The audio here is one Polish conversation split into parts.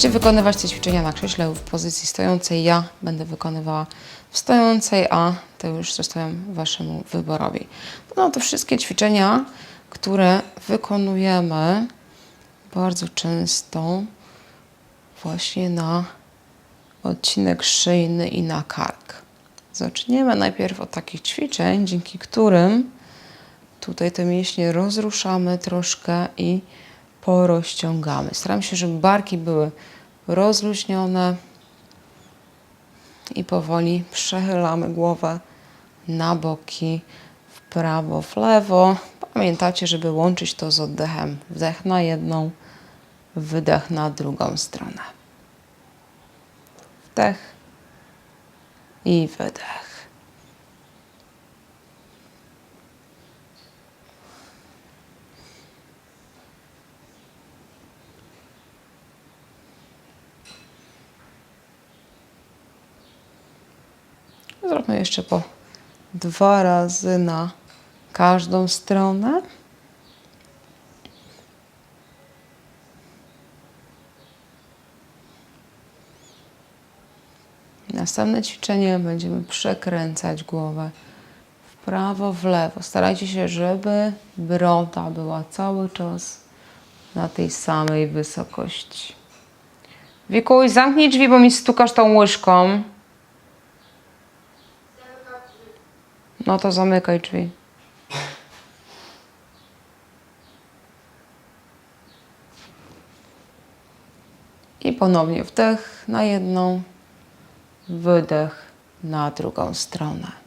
Możecie wykonywać te ćwiczenia na krześle w pozycji stojącej. Ja będę wykonywała w stojącej, a to już zostawiam Waszemu wyborowi. No to wszystkie ćwiczenia, które wykonujemy bardzo często właśnie na odcinek szyjny i na kark. Zaczniemy najpierw od takich ćwiczeń, dzięki którym tutaj te mięśnie rozruszamy troszkę i porozciągamy. Staram się, żeby barki były rozluźnione i powoli przechylamy głowę na boki, w prawo, w lewo. Pamiętacie, żeby łączyć to z oddechem. Wdech na jedną, wydech na drugą stronę. Wdech i wydech. Zróbmy jeszcze po dwa razy na każdą stronę. Następne ćwiczenie będziemy przekręcać głowę w prawo, w lewo. Starajcie się, żeby broda była cały czas na tej samej wysokości. Wikuj, zamknij drzwi, bo mi stukasz tą łyżką. No to zamykaj drzwi. I ponownie wdech na jedną, wydech na drugą stronę.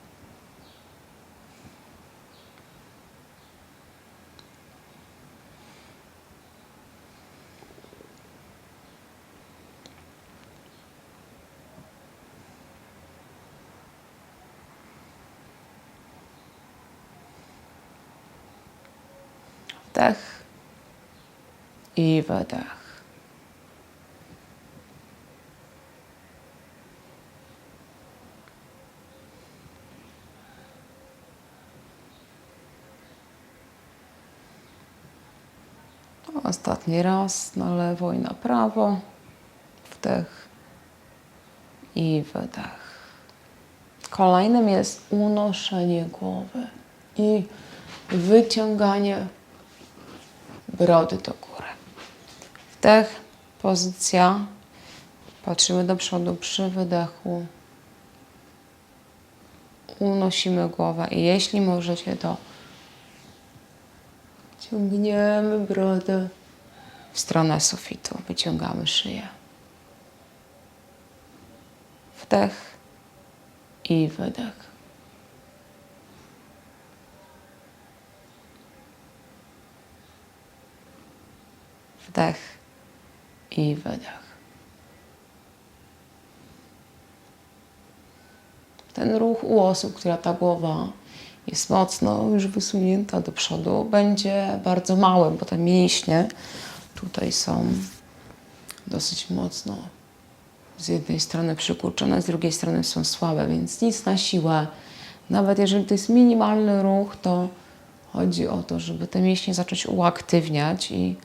Wdech i wydech. Ostatni raz na lewo i na prawo. Wdech i wydech. Kolejnym jest unoszenie głowy i wyciąganie brody do góry. Wdech, pozycja. Patrzymy do przodu przy wydechu. Unosimy głowę i jeśli możecie, to ciągniemy brodę w stronę sufitu. Wyciągamy szyję. Wdech i wydech. Wdech i wydech. Ten ruch u osób, która ta głowa jest mocno już wysunięta do przodu, będzie bardzo mały, bo te mięśnie tutaj są dosyć mocno z jednej strony przykurczone, z drugiej strony są słabe, więc nic na siłę. Nawet jeżeli to jest minimalny ruch, to chodzi o to, żeby te mięśnie zacząć uaktywniać i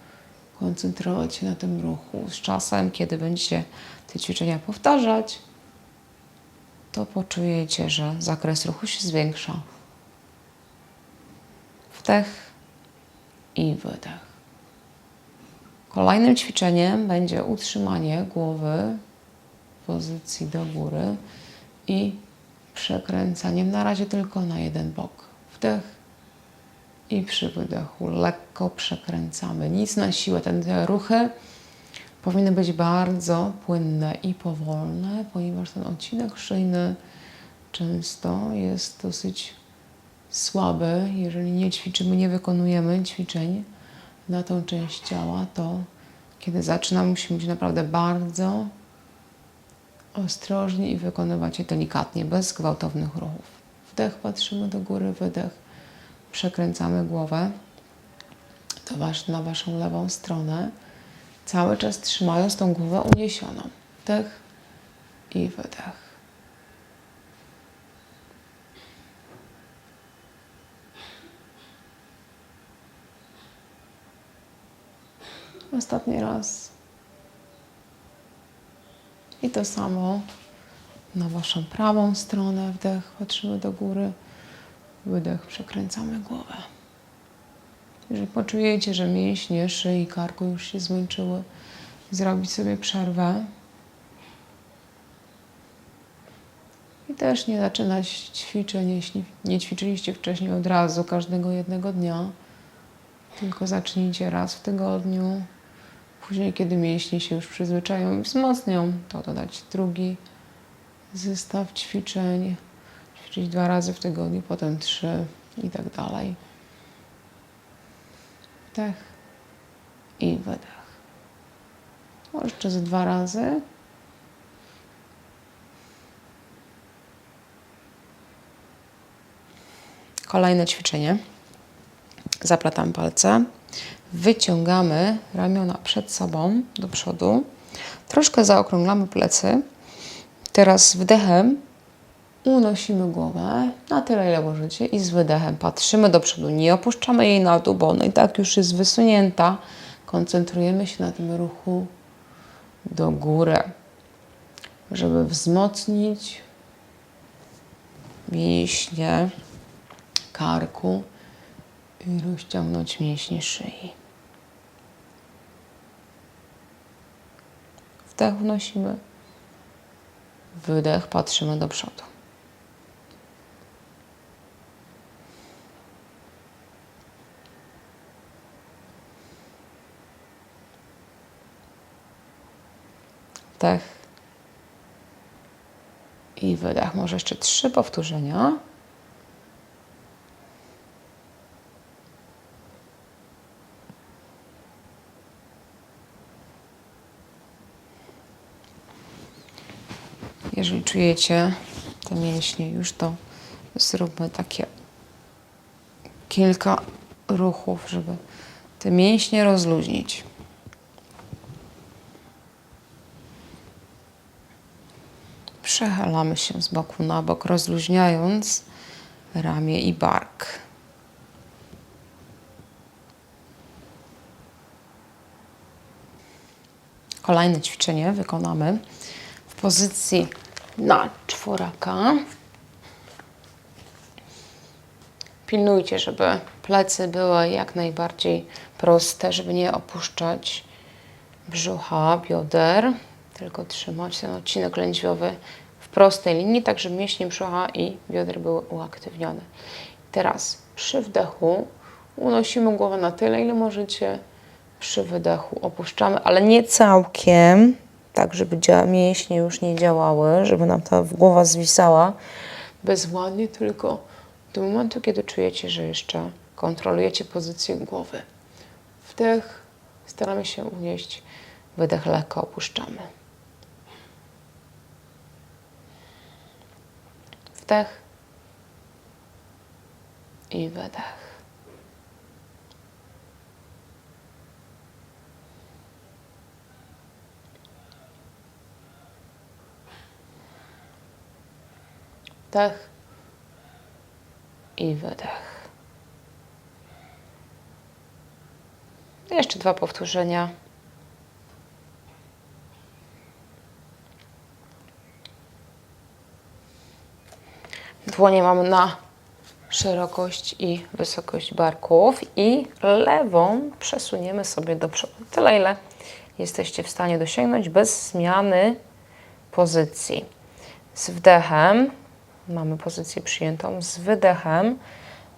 koncentrować się na tym ruchu. Z czasem, kiedy będziecie te ćwiczenia powtarzać, to poczujecie, że zakres ruchu się zwiększa. Wdech i wydech. Kolejnym ćwiczeniem będzie utrzymanie głowy w pozycji do góry i przekręcaniem na razie tylko na jeden bok. Wdech i przy wydechu lekko przekręcamy. Nic na siłę. Ten, te ruchy powinny być bardzo płynne i powolne, ponieważ ten odcinek szyjny często jest dosyć słaby. Jeżeli nie ćwiczymy, nie wykonujemy ćwiczeń na tą część ciała, to kiedy zaczynamy, musimy być naprawdę bardzo ostrożni i wykonywać je delikatnie, bez gwałtownych ruchów. Wdech, patrzymy do góry, wydech, przekręcamy głowę to wasz, na waszą lewą stronę, cały czas trzymając tą głowę uniesioną. Wdech i wydech. Ostatni raz. I to samo na Waszą prawą stronę. Wdech, patrzymy do góry. Wydech, przekręcamy głowę. Jeżeli poczujecie, że mięśnie szyi i karku już się zmęczyły, zrobić sobie przerwę. I też nie zaczynać ćwiczeń, jeśli nie ćwiczyliście wcześniej od razu, każdego jednego dnia. Tylko zacznijcie raz w tygodniu. Później, kiedy mięśnie się już przyzwyczają i wzmocnią, to dodać drugi zestaw ćwiczeń. Ćwiczyć dwa razy w tygodniu, potem trzy i tak dalej. Wdech i wydech. Może jeszcze z dwa razy. Kolejne ćwiczenie. Zaplatamy palce. Wyciągamy ramiona przed sobą, do przodu. Troszkę zaokrąglamy plecy. Teraz wdechem unosimy głowę na tyle, ile możecie i z wydechem patrzymy do przodu. Nie opuszczamy jej na dół, bo ona i tak już jest wysunięta. Koncentrujemy się na tym ruchu do góry, żeby wzmocnić mięśnie karku i rozciągnąć mięśnie szyi. Wdech wnosimy, wydech, patrzymy do przodu. Wdech i wydech. Może jeszcze trzy powtórzenia. Jeżeli czujecie te mięśnie już, to zróbmy takie kilka ruchów, żeby te mięśnie rozluźnić. Przechylamy się z boku na bok, rozluźniając ramię i bark. Kolejne ćwiczenie wykonamy w pozycji na czworaka. Pilnujcie, żeby plecy były jak najbardziej proste, żeby nie opuszczać brzucha, bioder, tylko trzymać ten odcinek lędźwiowy prostej linii, tak żeby mięśnie brzucha i bioder były uaktywnione. Teraz przy wdechu unosimy głowę na tyle, ile możecie. Przy wydechu opuszczamy, ale nie całkiem, tak żeby mięśnie już nie działały, żeby nam ta głowa zwisała bezładnie, tylko do momentu, kiedy czujecie, że jeszcze kontrolujecie pozycję głowy. Wdech, staramy się unieść, wydech lekko opuszczamy. Wdech i wydech. Wdech i wydech. Jeszcze dwa powtórzenia. Dłonie mamy na szerokość i wysokość barków i lewą przesuniemy sobie do przodu. Tyle, ile jesteście w stanie dosięgnąć bez zmiany pozycji. Z wdechem mamy pozycję przyjętą, z wydechem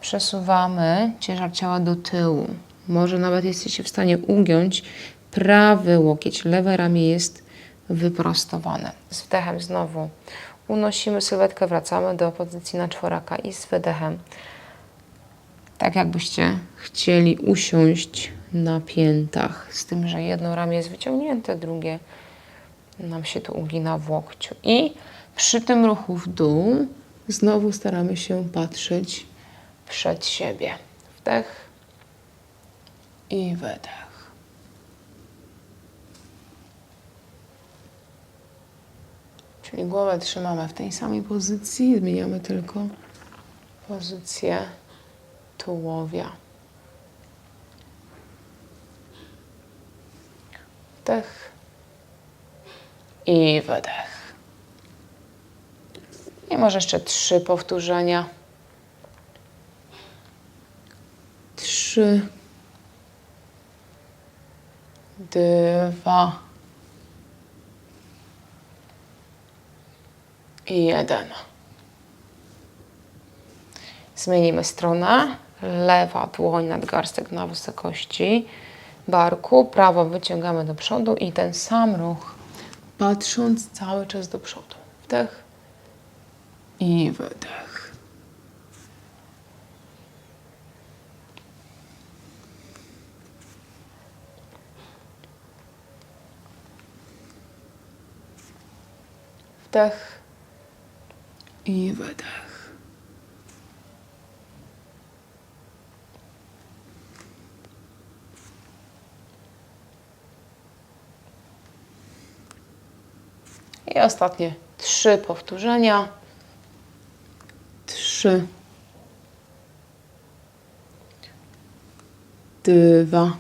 przesuwamy ciężar ciała do tyłu. Może nawet jesteście w stanie ugiąć prawy łokieć, lewe ramię jest wyprostowane. Z wdechem znowu unosimy sylwetkę, wracamy do pozycji na czworaka i z wydechem tak jakbyście chcieli usiąść na piętach, z tym, że jedno ramię jest wyciągnięte, drugie nam się tu ugina w łokciu. I przy tym ruchu w dół znowu staramy się patrzeć przed siebie. Wdech i wydech. Czyli głowę trzymamy w tej samej pozycji, zmieniamy tylko pozycję tułowia. Wdech i wydech. I może jeszcze trzy powtórzenia. Trzy, dwa i jeden. Zmienimy stronę. Lewa dłoń nadgarstek na wysokości barku, prawo wyciągamy do przodu i ten sam ruch, patrząc cały czas do przodu. Wdech i wydech. Wdech i wydech. I ostatnie trzy powtórzenia. Trzy. Dwa.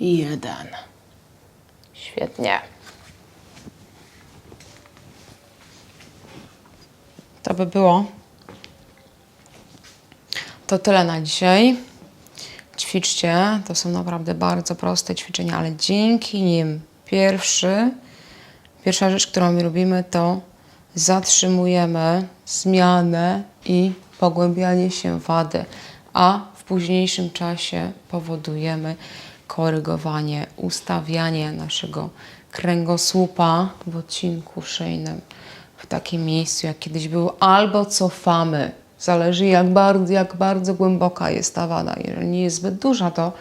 Jeden. Świetnie. By było. To tyle na dzisiaj. Ćwiczcie. To są naprawdę bardzo proste ćwiczenia, ale dzięki nim pierwszy, pierwsza rzecz, którą my robimy, to zatrzymujemy zmianę i pogłębianie się wady, a w późniejszym czasie powodujemy korygowanie, ustawianie naszego kręgosłupa w odcinku szyjnym w takim miejscu, jak kiedyś był, albo cofamy. Zależy, jak bardzo, jak bardzo głęboka jest ta wada. Jeżeli nie jest zbyt duża, to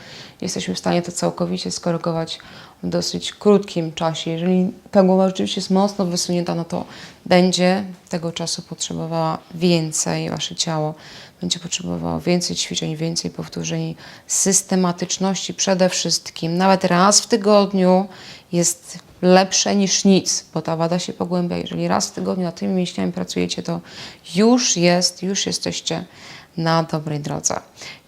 jesteśmy w stanie to całkowicie skorygować w dosyć krótkim czasie. Jeżeli ta głowa rzeczywiście jest mocno wysunięta, no to będzie tego czasu potrzebowała więcej, wasze ciało będzie potrzebowało więcej ćwiczeń, więcej powtórzeń, systematyczności przede wszystkim. Nawet raz w tygodniu jest lepsze niż nic, bo ta wada się pogłębia. Jeżeli raz w tygodniu nad tymi mięśniami pracujecie, to już jest, już jesteście na dobrej drodze.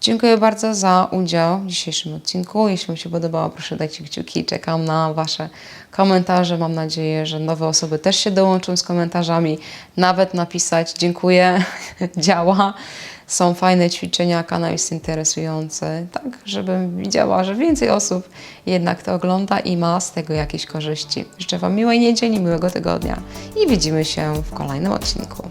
Dziękuję bardzo za udział w dzisiejszym odcinku. Jeśli Wam się podobało, proszę dajcie kciuki. Czekam na Wasze komentarze. Mam nadzieję, że nowe osoby też się dołączą z komentarzami. Nawet napisać dziękuję, działa. Są fajne ćwiczenia, kanał jest interesujący, tak, żebym widziała, że więcej osób jednak to ogląda i ma z tego jakieś korzyści. Życzę Wam miłej niedzieli, miłego tygodnia i widzimy się w kolejnym odcinku.